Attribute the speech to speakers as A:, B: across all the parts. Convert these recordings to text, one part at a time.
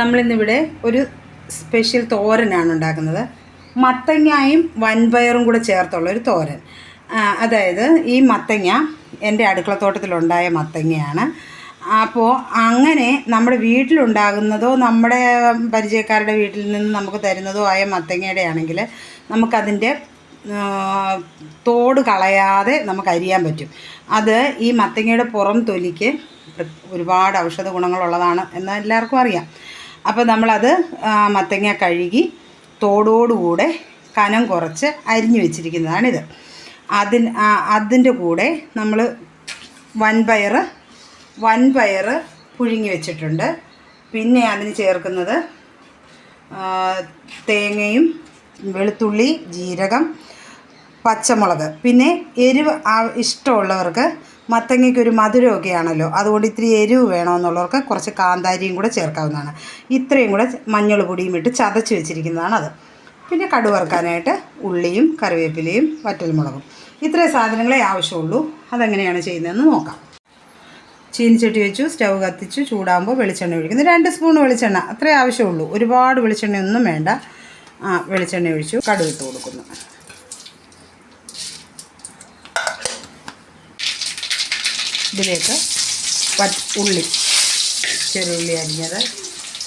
A: നമ്മളിന്നിവിടെ ഒരു സ്പെഷ്യൽ തോരനാണ് ഉണ്ടാക്കുന്നത്. മത്തങ്ങയും വൻപയറും കൂടെ ചേർത്തുള്ള ഒരു തോരൻ. അതായത് ഈ മത്തങ്ങ എന്റെ അടുക്കളത്തോട്ടത്തിലുണ്ടായ മത്തങ്ങയാണ്. അപ്പോൾ അങ്ങനെ നമ്മുടെ വീട്ടിലുണ്ടാകുന്നതോ നമ്മുടെ പരിചയക്കാരുടെ വീട്ടിൽ നിന്ന് നമുക്ക് തരുന്നതോ ആയ മത്തങ്ങയുടെ ആണെങ്കിൽ നമുക്കതിന്റെ തോട് കളയാതെ നമുക്ക് അരിയാൻ പറ്റും. അത് ഈ മത്തങ്ങയുടെ പുറം തൊലിക്ക് ഒരുപാട് ഔഷധ ഗുണങ്ങളുള്ളതാണ് എന്ന് എല്ലാവർക്കും അറിയാം. അപ്പോൾ നമ്മളത് മത്തങ്ങ കഴുകി തോടോടുകൂടെ കനം കുറച്ച് അരിഞ്ഞു വെച്ചിരിക്കുന്നതാണിത്. അതിന് അതിന്റെ കൂടെ നമ്മൾ വൻപയർ വൻപയർ പുഴുങ്ങി വെച്ചിട്ടുണ്ട്. പിന്നെ അതിന് ചേർക്കുന്നത് തേങ്ങയും വെളുത്തുള്ളി ജീരകം പച്ചമുളക്. പിന്നെ എരിവ് ഇഷ്ടമുള്ളവർക്ക് മത്തങ്ങയ്ക്ക് ഒരു മധുരമൊക്കെ ആണല്ലോ അതുകൊണ്ട് ഇത്തിരി എരിവ് വേണമെന്നുള്ളവർക്ക് കുറച്ച് കാന്താരിയും കൂടെ ചേർക്കാവുന്നതാണ്. ഇത്രയും കൂടെ മഞ്ഞൾ പൊടിയും ഇട്ട് ചതച്ച് വെച്ചിരിക്കുന്നതാണ് അത്. പിന്നെ കടുവറുക്കാനായിട്ട് ഉള്ളിയും കറിവേപ്പിലയും വറ്റൽമുളകും. ഇത്രയും സാധനങ്ങളെ ആവശ്യമുള്ളൂ. അതെങ്ങനെയാണ് ചെയ്യുന്നതെന്ന് നോക്കാം. ചീനിച്ചട്ടി വെച്ചു സ്റ്റവ് കത്തിച്ചു ചൂടാകുമ്പോൾ വെളിച്ചെണ്ണ ഒഴിക്കുന്നു. രണ്ട് സ്പൂൺ വെളിച്ചെണ്ണ അത്രേ ആവശ്യമുള്ളൂ. ഒരുപാട് വെളിച്ചെണ്ണയൊന്നും വേണ്ട. ആ വെളിച്ചെണ്ണ ഒഴിച്ചു. കടുവിട്ട് കൊടുക്കുന്നു. ഇതിലേക്ക് ഉള്ളി ചെറുള്ളി അരിഞ്ഞത്.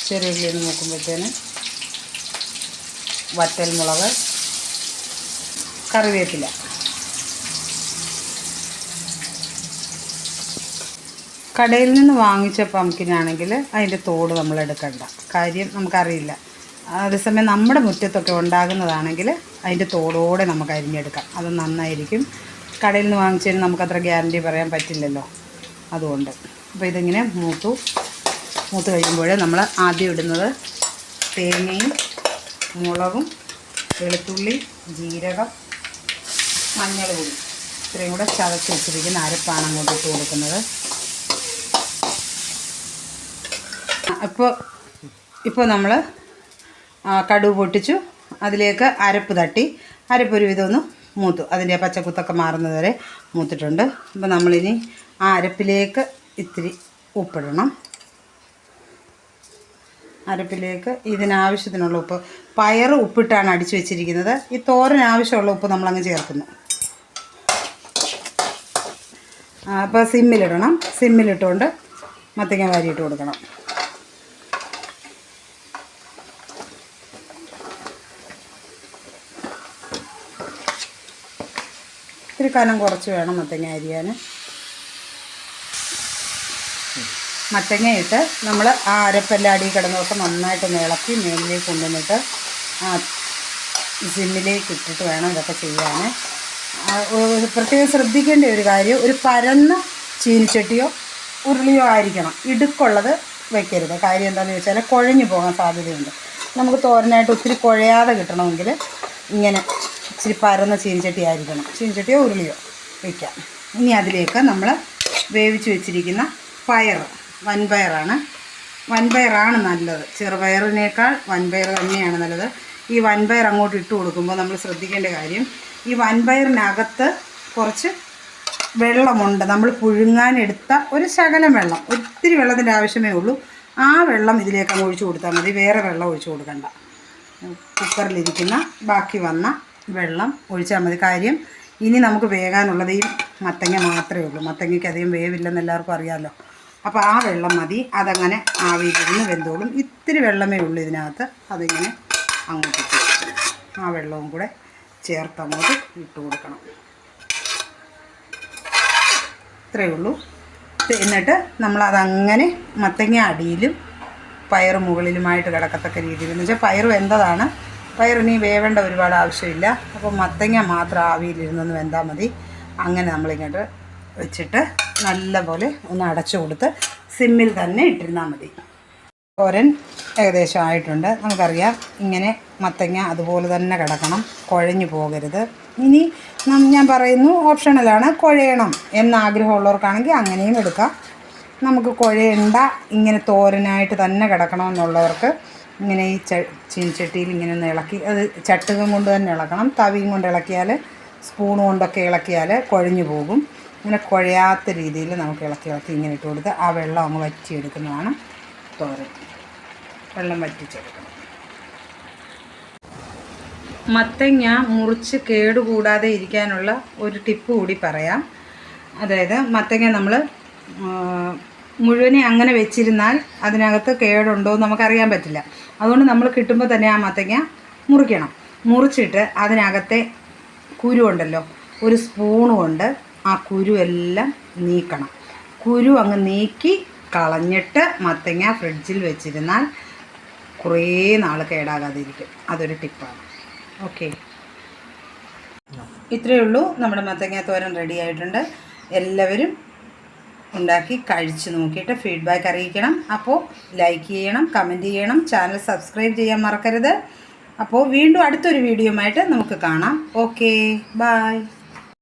A: ചെറുള്ളി എന്ന് നോക്കുമ്പോഴത്തേന് വറ്റൽമുളക് കറിവേപ്പില. കടയിൽ നിന്ന് വാങ്ങിച്ച പമ്പിനാണെങ്കിൽ അതിന്റെ തോട് നമ്മൾ എടുക്കണ്ട. കാര്യം നമുക്കറിയില്ല. അതേസമയം നമ്മുടെ മുറ്റത്തൊക്കെ ഉണ്ടാകുന്നതാണെങ്കിൽ അതിന്റെ തോടോടെ നമുക്ക് അരിഞ്ഞെടുക്കാം. അത് നന്നായിരിക്കും. കടയിൽ നിന്ന് വാങ്ങിച്ചതിന് നമുക്കത്ര ഗ്യാരണ്ടി പറയാൻ പറ്റില്ലല്ലോ. അതുകൊണ്ട്. അപ്പോൾ ഇതിങ്ങനെ മൂത്തു. മൂത്ത് കഴിയുമ്പോൾ നമ്മൾ ആദ്യം ഇടുന്നത് തേങ്ങയും മുളകും വെളുത്തുള്ളി ജീരകം മഞ്ഞൾ പൊടി ഇത്രയും കൂടെ ചതച്ച് വെച്ചിരിക്കുന്ന അരപ്പാണ് അങ്ങോട്ട് ഇട്ട് കൊടുക്കുന്നത്. അപ്പോൾ ഇപ്പോൾ നമ്മൾ കടുവ് പൊട്ടിച്ചു. അതിലേക്ക് അരപ്പ് തട്ടി. അരപ്പ് ഒരു വിധം ഒന്ന് മൂത്തു അതിന്റെ പച്ചക്കുത്തൊക്കെ മാറുന്നത് വരെ മൂത്തിട്ടുണ്ട്. അപ്പോൾ നമ്മളിനി ആ അരപ്പിലേക്ക് ഇത്തിരി ഉപ്പിടണം. അരപ്പിലേക്ക് ഇതിനാവശ്യത്തിനുള്ള ഉപ്പ്. പയർ ഉപ്പിട്ടാണ് അടിച്ചു വെച്ചിരിക്കുന്നത്. ഈ തോരൻ ആവശ്യമുള്ള ഉപ്പ് നമ്മളങ്ങ് ചേർക്കുന്നു. അപ്പോൾ സിമ്മിലിടണം. സിമ്മിലിട്ടുകൊണ്ട് മത്തങ്ങ വാരിയിട്ട് കൊടുക്കണം. ഇത്തിരി കനം കുറച്ച് വേണം മത്തങ്ങ അരിയാൻ. മത്തങ്ങ ഇട്ട് നമ്മൾ ആ അരപ്പെല്ലാം അടി നന്നായിട്ട് നന്നായിട്ടൊന്ന് ഇളക്കി മേലിലേക്ക് കൊണ്ടുവന്നിട്ട് ആ സിമ്മിലേക്ക് ഇട്ടിട്ട് വേണം ഇതൊക്കെ ചെയ്യാൻ. പ്രത്യേകം ശ്രദ്ധിക്കേണ്ട ഒരു കാര്യം ഒരു പരന്ന ചീനിച്ചട്ടിയോ ഉരുളിയോ ആയിരിക്കണം. ഇടുക്കുള്ളത് വെക്കരുത്. കാര്യം എന്താണെന്ന് വെച്ചാൽ കുഴഞ്ഞു പോകാൻ സാധ്യതയുണ്ട്. നമുക്ക് തോരനായിട്ട് ഒത്തിരി കുഴയാതെ കിട്ടണമെങ്കിൽ ഇങ്ങനെ ഇച്ചിരി പരന്ന ചീനച്ചട്ടി ആയിരിക്കണം ചീനച്ചട്ടിയോ ഉരുളിയോ വയ്ക്കാം ഇനി അതിലേക്ക് നമ്മൾ വേവിച്ച് വെച്ചിരിക്കുന്ന പയർ വൻപയറാണ്. വൻപയറാണ് നല്ലത്. ചെറുപയറിനേക്കാൾ വൻപയർ തന്നെയാണ് നല്ലത്. ഈ വൻപയർ അങ്ങോട്ട് ഇട്ട് കൊടുക്കുമ്പോൾ നമ്മൾ ശ്രദ്ധിക്കേണ്ട കാര്യം ഈ വൻപയറിനകത്ത് കുറച്ച് വെള്ളമുണ്ട്. നമ്മൾ പുഴുങ്ങാനെടുത്ത ഒരു ശകലം വെള്ളം ഒത്തിരി വെള്ളത്തിന്റെ ആവശ്യമേ ഉള്ളൂ. ആ വെള്ളം ഇതിലേക്ക് അങ്ങ് ഒഴിച്ചു കൊടുത്താൽ മതി. വേറെ വെള്ളം ഒഴിച്ചു കൊടുക്കണ്ട. കുക്കറിലിരിക്കുന്ന ബാക്കി വന്ന വെള്ളം ഒഴിച്ചാൽ മതി. കാര്യം ഇനി നമുക്ക് വേകാനുള്ളത് ഈ മത്തങ്ങ മാത്രമേ ഉള്ളൂ. മത്തങ്ങയ്ക്ക് അധികം വേവില്ലെന്ന് എല്ലാവർക്കും അറിയാമല്ലോ അപ്പോൾ ആ വെള്ളം മതി. അതങ്ങനെ ആവിയിലിരുന്ന് വെന്തോളും. ഇത്തിരി വെള്ളമേ ഉള്ളൂ ഇതിനകത്ത്. അതിങ്ങനെ അങ്ങോട്ട് ആ വെള്ളവും കൂടെ ചേർത്ത് അങ്ങോട്ട് ഇട്ട് കൊടുക്കണം. ഇത്രയേ ഉള്ളൂ. എന്നിട്ട് നമ്മളതങ്ങനെ മത്തങ്ങ അടിയിലും പയർ മുകളിലുമായിട്ട് കിടക്കത്തക്ക രീതിയിൽ എന്ന് വെച്ചാൽ പയർ വെന്തതാണ്. പയറിനി വേവേണ്ട ഒരുപാട് ആവശ്യമില്ല. അപ്പോൾ മത്തങ്ങ മാത്രം ആവിയിലിരുന്നൊന്ന് വെന്താൽ മതി. അങ്ങനെ നമ്മളിങ്ങോട്ട് വെച്ചിട്ട് നല്ലപോലെ ഒന്ന് അടച്ചു കൊടുത്ത് സിമ്മിൽ തന്നെ ഇട്ടിരുന്നാൽ മതി. തോരൻ ഏകദേശം ആയിട്ടുണ്ട്. നമുക്കറിയാം ഇങ്ങനെ മത്തങ്ങ അതുപോലെ തന്നെ കിടക്കണം. കുഴഞ്ഞു പോകരുത്. ഇനി ഞാൻ പറയുന്നു ഓപ്ഷണലാണ് കുഴയണം എന്ന് ആഗ്രഹമുള്ളവർക്കാണെങ്കിൽ അങ്ങനെയും എടുക്കാം. നമുക്ക് കുഴയണ്ട ഇങ്ങനെ തോരനായിട്ട് തന്നെ കിടക്കണമെന്നുള്ളവർക്ക് ഇങ്ങനെ ഈ ചീനിച്ചട്ടിയിൽ ഇങ്ങനെ ഒന്ന് ഇളക്കി അത് ചട്ടുകം കൊണ്ട് തന്നെ ഇളക്കണം. തവിയും കൊണ്ട് ഇളക്കിയാൽ സ്പൂൺ കൊണ്ടൊക്കെ ഇളക്കിയാൽ കുഴഞ്ഞു പോകും. ഇങ്ങനെ കുഴയാത്ത രീതിയിൽ നമുക്ക് ഇളക്കി ഇളക്കി ഇങ്ങനെ ഇട്ട് കൊടുത്ത് ആ വെള്ളം അങ്ങ് വറ്റിയെടുക്കുന്നതാണ് തോരൻ. വെള്ളം വറ്റിച്ചെടുക്കണം. മത്തങ്ങ മുറിച്ച് കേടുകൂടാതെ ഇരിക്കാനുള്ള ഒരു ടിപ്പ് കൂടി പറയാം. അതായത് മത്തങ്ങ നമ്മൾ മുഴുവനെ അങ്ങനെ വെച്ചിരുന്നാൽ അതിനകത്ത് കേടുണ്ടോ എന്ന് നമുക്കറിയാൻ പറ്റില്ല. അതുകൊണ്ട് നമ്മൾ കിട്ടുമ്പോൾ തന്നെ ആ മത്തങ്ങ മുറിക്കണം. മുറിച്ചിട്ട് അതിനകത്തെ കുരു ഉണ്ടല്ലോ ഒരു സ്പൂൺ കൊണ്ട് ആ കുരു എല്ലാം നീക്കണം. കുരു അങ്ങ് നീക്കി കളഞ്ഞിട്ട് മത്തങ്ങ ഫ്രിഡ്ജിൽ വെച്ചിരുന്നാൽ കുറേ നാൾ കേടാകാതിരിക്കും. അതൊരു ടിപ്പാണ് ഓക്കെ ഇത്രയേ ഉള്ളൂ. നമ്മുടെ മത്തങ്ങ തോരൻ റെഡി ആയിട്ടുണ്ട്. എല്ലാവരും ഉണ്ടാക്കി കഴിച്ചു നോക്കിയിട്ട് ഫീഡ്ബാക്ക് അറിയിക്കണം. അപ്പോൾ ലൈക്ക് ചെയ്യണം കമന്റ് ചെയ്യണം. ചാനൽ സബ്സ്ക്രൈബ് ചെയ്യാൻ മറക്കരുത്. അപ്പോൾ വീണ്ടും അടുത്തൊരു വീഡിയോയുമായിട്ട് നമുക്ക് കാണാം. Okay bye